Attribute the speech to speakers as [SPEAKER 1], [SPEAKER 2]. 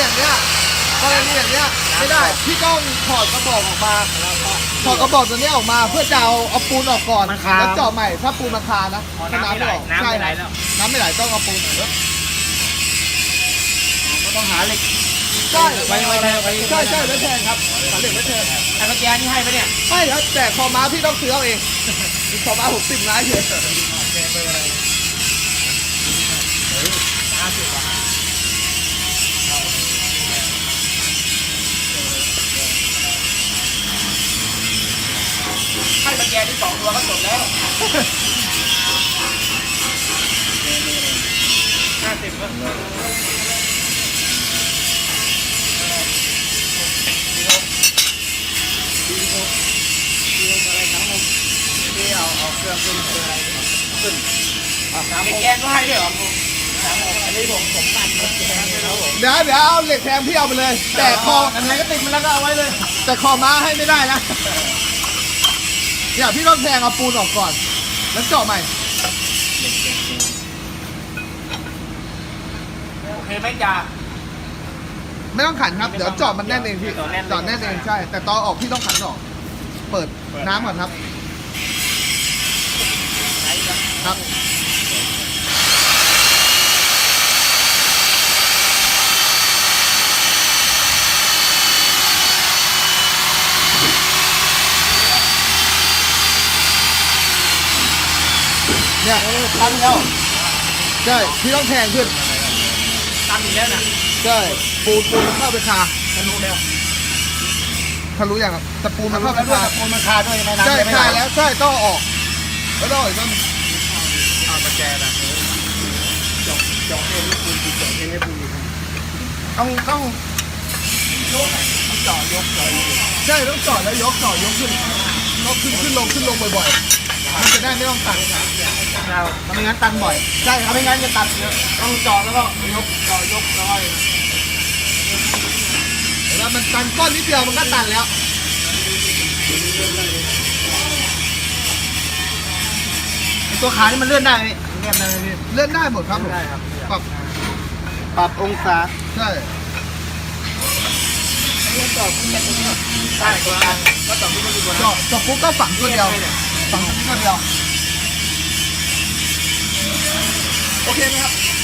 [SPEAKER 1] อย่างเนี้ยกรณีอย่างเนี้ยไม่ได้ พี่ต้องถอดกระบอกออกมา ถอดกระบอกตัวเนี้ยออกมาเพื่อจะเอาเอาปูนออกก่อน
[SPEAKER 2] มันคา
[SPEAKER 1] แล้วเจาะใหม่ ถ้าปูนมันคานะ
[SPEAKER 2] อ๋อ
[SPEAKER 1] ถ้า
[SPEAKER 2] น้ำไม่ไหล
[SPEAKER 1] ออก
[SPEAKER 2] น้ำ
[SPEAKER 1] ใช่
[SPEAKER 2] ไม่ไหลแล้ว
[SPEAKER 1] น้ำไม่ไหลต้องเอาปูน
[SPEAKER 2] ก็ต้องหาเหล็ก
[SPEAKER 1] ใช่
[SPEAKER 2] ไว้ไว้ไว้ไว้
[SPEAKER 1] ใช่ใช่ไว้แทนครับหาเหล็กไว้แทน
[SPEAKER 2] ไอ้เมื่อกี้นี่ให้ปะเนี่ย
[SPEAKER 1] ไม่ครับแต่คอม้าพี่ต้องซื้อเอาเองคอม้าหกสิบนะเฮีย
[SPEAKER 2] ห้าสิบ ว่ะให้เมื่อกี้นี่สองตัวก็จบแล้วห้าสิบก็เอาเอาเครื่องขึ้นอะไรขึ้นแกงก็ให้ด้วยเหรออันนี้ผมผมปั่นหมดแกงเลยครับผม
[SPEAKER 1] เดี๋ยวเดี๋ยวเอาเหล็กแทนพี่เอาไปเลย แต่คอ
[SPEAKER 2] อันไหนก็ติดมันแล้วก็เอาไว้เลย
[SPEAKER 1] แต่คอม้าให้ไม่ได้นะ เนี่ยพี่ต้องแทงเอาปูนออกก่อน แล้วเจาะใหม่
[SPEAKER 2] โอเคไหมจ่า
[SPEAKER 1] ไม่ต้องขันครับ เดี๋ยวเจาะมันแน่นเองพี่
[SPEAKER 2] เจาะแน่นเลย
[SPEAKER 1] เจาะแน่นเองใช่ แต่ตอนออกพี่ต้องขันออก เปิดน้ำก่อนครับ ครับ เนี่ย
[SPEAKER 2] ตันแล้ว
[SPEAKER 1] ใช่พี่ต้องแทงขึ้น
[SPEAKER 2] ตันอีกแล้วนะ
[SPEAKER 1] ใช่ปูนปูนมันเข้าไปคา
[SPEAKER 2] ทะลุแล้ว
[SPEAKER 1] ทะลุยังครับตะปูนมันเข้าไป
[SPEAKER 2] ด้วย
[SPEAKER 1] คา
[SPEAKER 2] ตะปูนมันคาด้วยไหมน้ำ
[SPEAKER 1] ใช่
[SPEAKER 2] ไม่
[SPEAKER 1] ใช่
[SPEAKER 2] ไหล
[SPEAKER 1] แล้วใช่ต้องเอาออกแล้วต้องเอาอีกต้น
[SPEAKER 2] เอามาแจนะจอกจอกเองปูนจอกเองให้ปูนต้องต้องยกต้องจ่อยกจ่อย
[SPEAKER 1] ใช่ต้องจอดแล้วยกจอดยกขึ้นยกขึ้นขึ้นลงขึ้นลงบ่อยๆมันจะได้ไม่ต้องตัด
[SPEAKER 2] เราไม่งั้นตันบ่อย ใช่ครับไม่งั้นจะตัดเยอะต้องจอดแล้วก็ยกจอยกจอย
[SPEAKER 1] แล้วมันตันก้อนนิดเดียวมันก็ตันแล้ว
[SPEAKER 2] ตัวขานี่มันเลื่อนได้ไหมเลื่อนได้ไหมพี่
[SPEAKER 1] เลื่อนได้หมดครับผม
[SPEAKER 2] ได้ครับ
[SPEAKER 1] ปรับ
[SPEAKER 2] ปรับองศา
[SPEAKER 1] ใช่
[SPEAKER 2] ใช่ตัวกลางก็ต่อที่มันอยู่บน
[SPEAKER 1] เจาะเจาะปุ๊บก็ฝังตัวเดียวฝังตัวเดียว โอเคไหมครับ